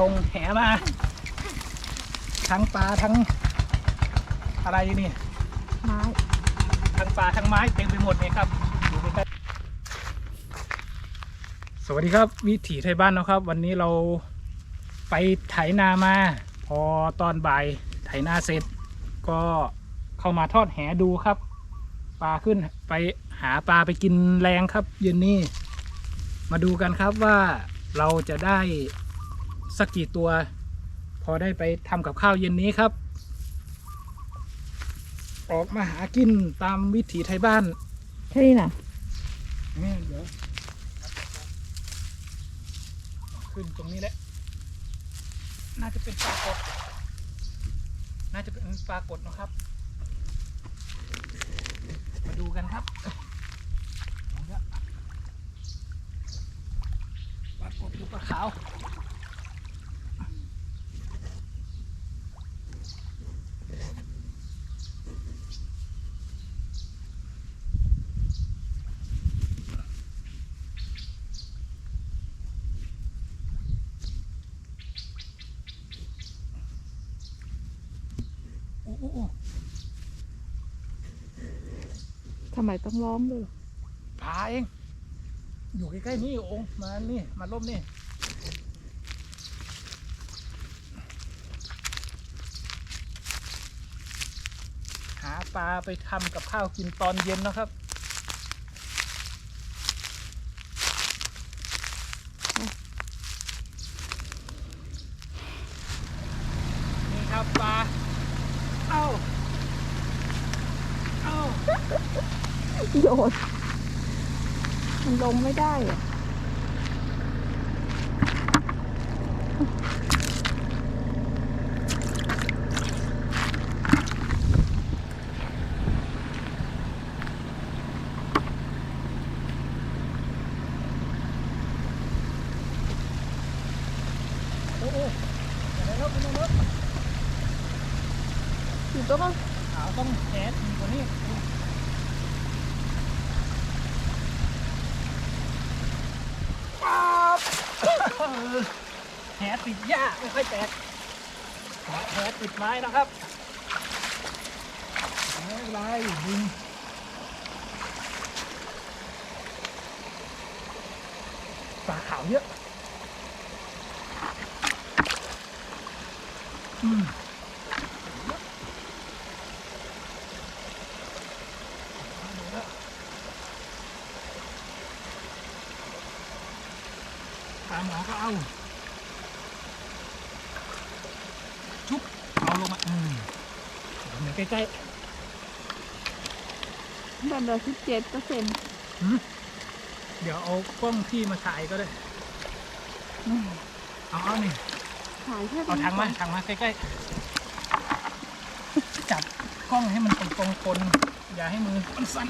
ลงแหมาทั้งปลาทั้งอะไรนี่ไม้ทั้งปลาทั้งไม้เต็มไปหมดเลยครับอยู่ใกล้ๆสวัสดีครับวิถีไทยบ้านนะครับ วันนี้เราไปไถนามา พอตอนบ่ายไถนาเสร็จ ก็เข้ามาทอดแหดูครับ ปลาขึ้นไปหาปลาไปกินแรงครับเย็นนี้มาดูกันครับว่าเราจะได้ สักกี่ตัว พอได้ไปทำกับข้าวเย็นนี้ครับ ออกมาหากินตามวิถีไทยบ้าน แค่นี้น่ะนี่เดี๋ยวขึ้นตรงนี้แหละ น่าจะเป็นปลากด น่าจะเป็นปลากดนะครับ มาดูกันครับเอาละปลากดหรือปลาขาว ทำไมต้องร้องด้วยปลาเอง อยู่ใกล้ๆนี่องค์มานี่ มาล่มนี่หาปลาไปทำกับข้าวกินตอนเย็นนะครับ นี่ครับปลา เอ้า เอ้า โย น มันลงไม่ได้อะ โอ้โหอะไรครับเป็นอะไรครับ อยู่ตรงนั้น ขาวต้องแหนดีกว่านี้ป๊าบ แหติดหญ้าไม่ค่อยแตกแหติดไม้นะครับไม่เป็นไรดึงปลาขาวเยอะ อืม ตาหมอก็เอา ชุบ เอาลงมาอืมเหมือนใกล้บันเดอร์สิบเจ็ดเปอร์เซ็นต์ๆหืมเดี๋ยวเอากล้องพี่มาถ่ายก็ได้ เอาเอานี่ ขายแค่เอาทางมาทางมาใกล้ๆ จับกล้องให้มันตรงๆคน อย่าให้มือมันสั่น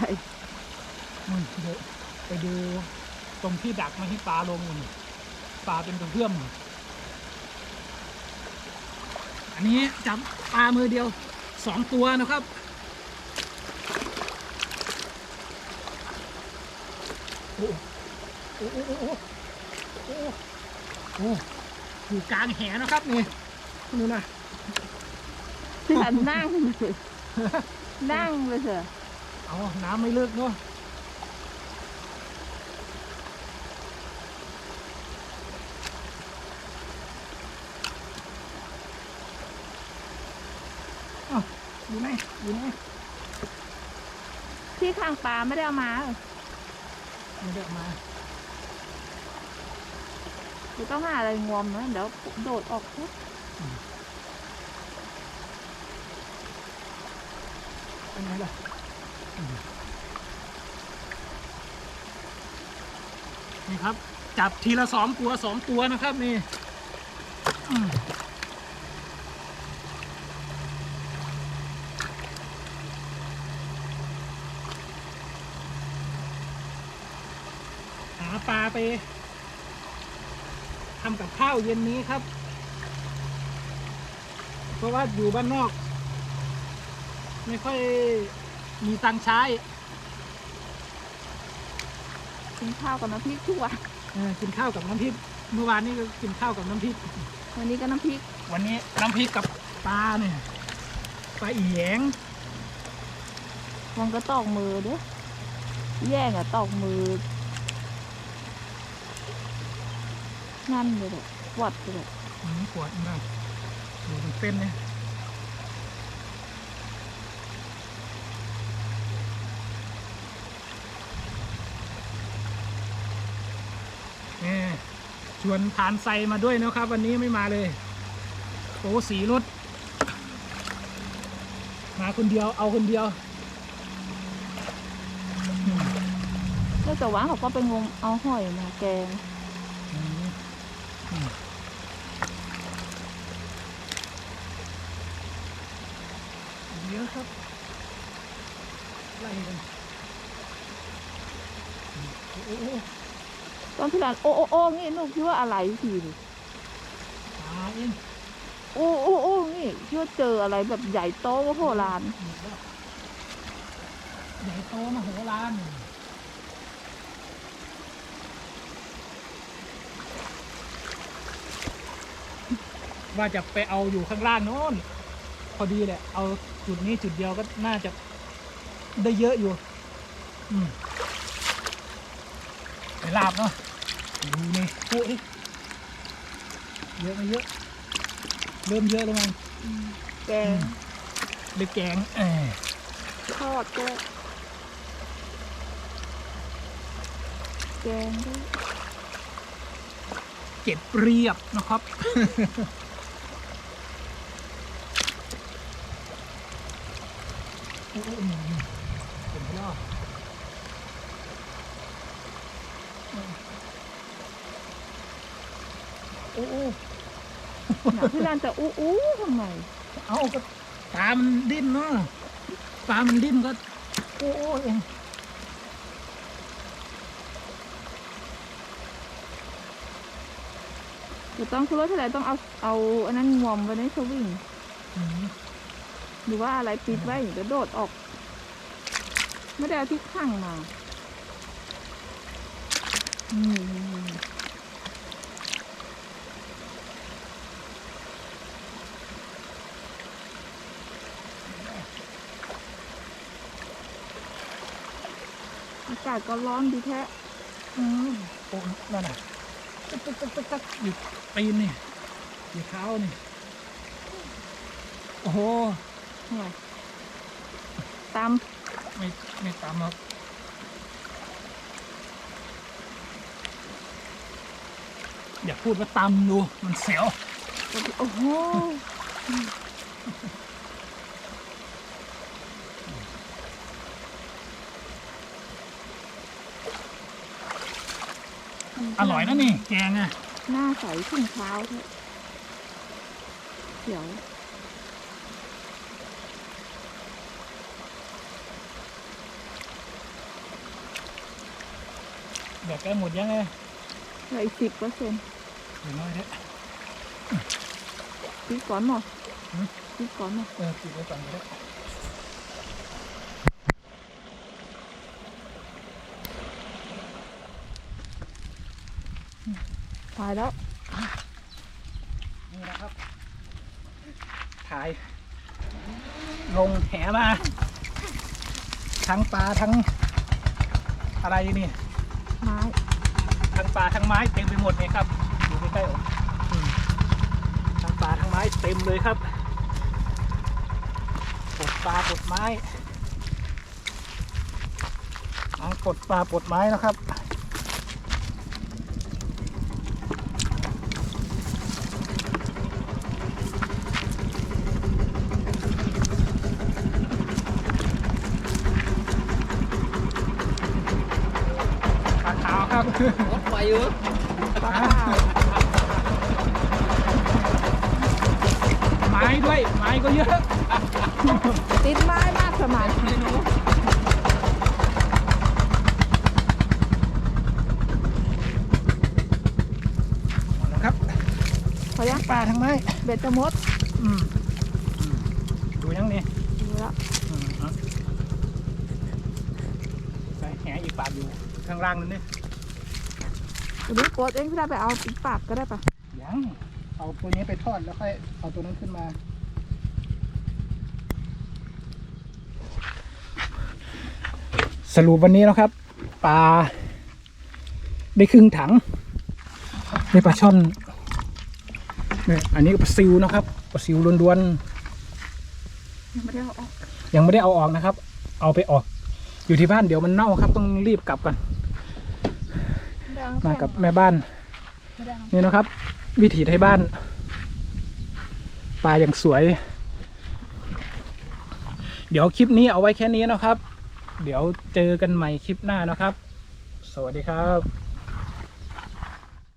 ไรนู่นเดี๋ยวไปดูตรงที่ดักมาให้ปลาลงนู่นปลาเป็นตัวเพื่อมอันนี้จับปลามือเดียวสองตัวนะครับโอ้โอ้โอ้โอ้โอ้โอ้อยู่กลางแหนะครับนี่นี่นะฉันนั่งนั่งเลยเถอะ เอาน้ำไม่เลิกเนาะอ้าวอยู่ไหนอยู่ไหนที่ข้างปลาไม่ได้เอามาเหรอไม่ได้เอามาเดี๋ยวต้องหาอะไรงวมนะเดี๋ยวโดดออกปุ๊บเป็นไงล่ะอืม นี่ครับ จับทีละสองตัวสองตัวนะครับนี่หาปลาไปทำกับข้าวเย็นนี้ครับ เพราะว่าอยู่บ้านนอก ไม่ค่อย มีตังค์ใช้กินข้าวกับน้ำพริกทุกวันเออกินข้าวกับน้ำพริกเมื่อวานนี้ก็กินข้าวกับน้ำพริก วันนี้ก็น้ำพริก วันนี้น้ำพริกกับปลาเนี่ยปลาอีแหยงมันก็ตอกมือเด้อแย่งอะตอกมือ นั่นเลยแบบวัดเลยแบบอืมปวดมากดูเป็นเส้นเนี่ยนี่ ชวนทานไซมาด้วยนะครับ วันนี้ไม่มาเลยโอ้สีรถ มาคนเดียวเอาคนเดียวอืมแล้วแต่ว่าเขาก็ไปงมเอาหอยมาแกงอืมอืมเยอะครับไล่กันโอ้โห ตอนที่ร้านโอ้โอ้โอ้นี่ลูกคิดว่าอะไรทีดิตาเองโอ้โอ้โอ้นี่คิดว่าเจออะไรแบบใหญ่โตว่าโหรานใหญ่โตมโหฬารว่าจะไปเอาอยู่ข้างล่างโน้นพอดีแหละ เอาจุดนี้จุดเดียวก็น่าจะได้เยอะอยู่ อืมไปลาบเนาะ ดูนี่โอ้ยเยอะไม่เยอะ เริ่มเยอะแล้วมั้งแกงได้แกงเออทอดก็แกงด้วยเก็บเรียบนะครับโอ้โหเห็นยอด โอ้โหหนาที่ร้านจะอู้อู้ทำไมเอาก็ปลามันดิ้นเนาะปลามันดิ้นก็โอ้โหเองเดี๋ยวต้องคือรถเท่าไหร่ต้องเอาเอาอันนั้นงวมไว้ในสวิงอืมหรือว่าอะไรปิดไว้เดี๋ยวโดดออก ไม่ได้เอาที่ข้างมา อืม อากาศก็ร้อนดีแท้อืมโอ้นั่นน่ะตักตักตักตักตักอยู่ตีนนี่อยู่เท้านี่ โอ้โหไงตามไม่ไม่ตามหรอกอย่าพูดว่าตำดู มันเสียว โอ้โห อร่อยนะนี่ แกงอะ หน้าใสถุงเท้าแท้เขียวเดี๋ยวแกหมดยังไงเหลืออีกสิบเปอร์เซ็นต์เดี๋ยวน้อยเด้อปิดก่อนหน่อยหืมปิดก่อนหน่อยเออปิดไว้ก่อนก็ได้ ตายแล้ว นี่นะครับ ถ่าย ลงแหมา ทั้งปลาทั้ง อะไรนี่ ไม้ทั้งปลาทั้งไม้เต็มไปหมดเลยครับดูใกล้ๆผมอืมทั้งปลาทั้งไม้เต็มเลยครับปลดปลาปลดไม้ทั้งปลดปลาปลดไม้นะครับ ปลาขาว ครับรถไฟเยอะปลาไม้ด้วย ไม้ก็เยอะ ติดไม้มากสมานนะครับพอยังปลาทั้งไม้เบ็ดจะหมดอืมอืมดูยังนี่ดูแล้วอืมเอาไปแหอีกปากอยู่ข้างล่างนั่นนี่ ตัวนี้กดเองพี่ได้ไปเอาปิดปากก็ได้ปะยังเอาตัวนี้ไปทอดแล้วค่อยเอาตัวนั้นขึ้นมา สรุปวันนี้นะครับปลาได้ครึ่งถังได้ปลาช่อนเนี่ยอันนี้ก็ปลาซิวนะครับปลาซิวล้วนยังไม่ได้เอาออกๆยังไม่ได้เอาออกนะครับ เอาไปออก อยู่ที่บ้านเดี๋ยวมันเน่าครับ ต้องรีบกลับกันไม่ได้เอมาแข็งกับแม่บ้านไม่ได้เอานี่นะครับ วิถีไทยบ้าน ปลาอย่างสวย เดี๋ยวคลิปนี้เอาไว้แค่นี้นะครับ เดี๋ยวเจอกันใหม่คลิปหน้านะครับ สวัสดีครับ